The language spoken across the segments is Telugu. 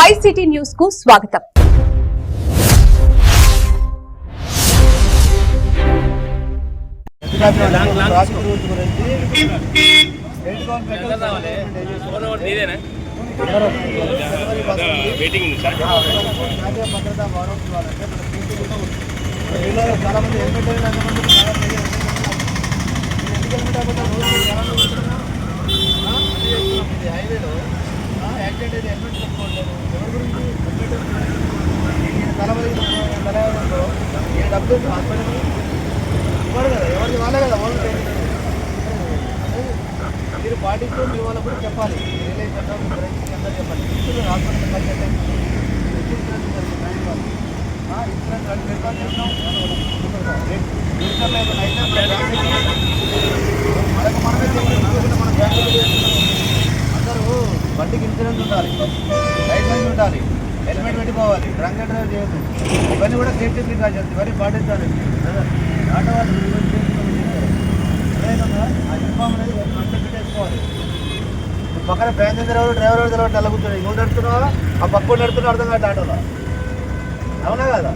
ఫైవ్ సిటీ న్యూస్కు స్వాగతం. చాలా మంది హైవేలో ఆ, యాక్సిడెంట్ అయితే ఎవరి గురించి హెల్మెట్ ఈయన తల పగిలిన హాస్పిటల్ ఇవ్వరు కదా ఎవరికి వాళ్ళే కదా వాళ్ళు మీరు పాటిస్తూ మీ వాళ్ళకు కూడా చెప్పాలి. రిలైజ్ చట్టం గురించి అందరూ చెప్పాలి ఇప్పుడు హాస్పిటల్ బడ్జెట్ ఇన్సూరెన్స్ ఉంటుంది బ్యాంక్ వాళ్ళు ఫ్యూచర్లో ఏమైనా అయితే మనకు మనమే మన బ్యాంకులో ఇన్సూరెన్స్ ఉండాలి. లైసెన్స్ ఉండాలి. హెల్మెట్ పెట్టుకోవాలి. డ్రంక్ అండ్ డ్రైవ్ చేయదు ఇవన్నీ కూడా సేఫ్టీ ప్రికాషన్స్ ఇవన్నీ పాటించాలి. ఆటో వాళ్ళు అదేవిధంగా ఆ యూనిఫామ్ అనేది కంప్లీట్ చేసుకోవాలి. పక్కన ప్యాసింజర్ ఎవరు డ్రైవర్ ఎవరు తెలియదు తెల్ల కూర్చొని నువ్వు నడుతున్నావా ఆ పక్క నడుతున్నా అర్థం కాదు ఆటోలో. అవునా కదా?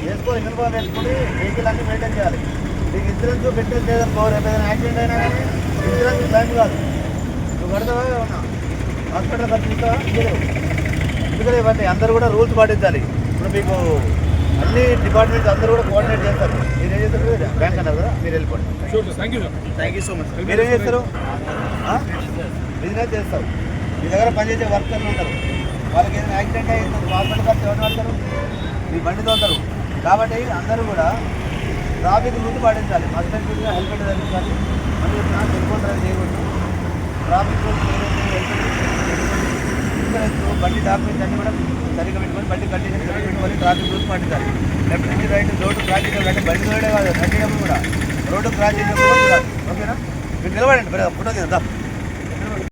వేసుకోవాలి. యూనిఫామ్ వేసుకొని వెహికల్ అన్ని మెయింటైన్ చేయాలి. నీకు ఇన్సూరెన్స్ పెట్టేది లేదనుకో రేపు ఏదైనా యాక్సిడెంట్ అయినా కానీ ఇన్సూరెన్స్ క్లైమ్ కాదు. నువ్వు కడతావా ఏమన్నా? హాస్పిటల్ ఖర్చు ఇస్తావా ఇయ్యలేవు ఎందుకంటే ఇవన్నీ? అందరూ కూడా రూల్స్ పాటించాలి. ఇప్పుడు మీకు అన్ని డిపార్ట్మెంట్స్ అందరూ కూడా కోఆర్డినేట్ చేస్తారు. మీరు ఏం చేస్తారు? బ్యాంక్ అన్నారు కదా మీరు వెళ్ళిపోండి. థ్యాంక్ యూ సో మచ్ మీరు ఏం చేస్తారు బిజినెస్ చేస్తారు. మీ దగ్గర పనిచేసే వర్కర్లు ఉంటారు. వాళ్ళకి ఏదైనా యాక్సిడెంట్ అయ్యింది హాస్పిటల్ ఖర్చు ఎవరు పడతారు మీ బండి తోలుతారు. కాబట్టి అందరూ కూడా ట్రాఫిక్ రూట్ పాటించాలి. మస్ట్ హెల్మెట్ ధరించాలి మళ్ళీ డ్రైవ్ చేయకూడదు. ట్రాఫిక్ రూల్స్ ఇన్సూరెన్స్ బండి డాక్యుమెంట్స్ అన్ని కూడా సరిగ్గా పెట్టుకొని బండి కండిషన్ సరిగ్గా పెట్టుకొని ట్రాఫిక్ రూల్స్ పాటించాలి. లెఫ్ట్ నుంచి రైట్ రోడ్డు క్రాస్ చేయడం అంటే బండి రోడే కాదు కట్టేటప్పుడు కూడా. రోడ్డు క్రాస్ చేసేటప్పుడు కూడా ఓకేనా? మీరు నిలబడండి ఫోటో తీద్దాం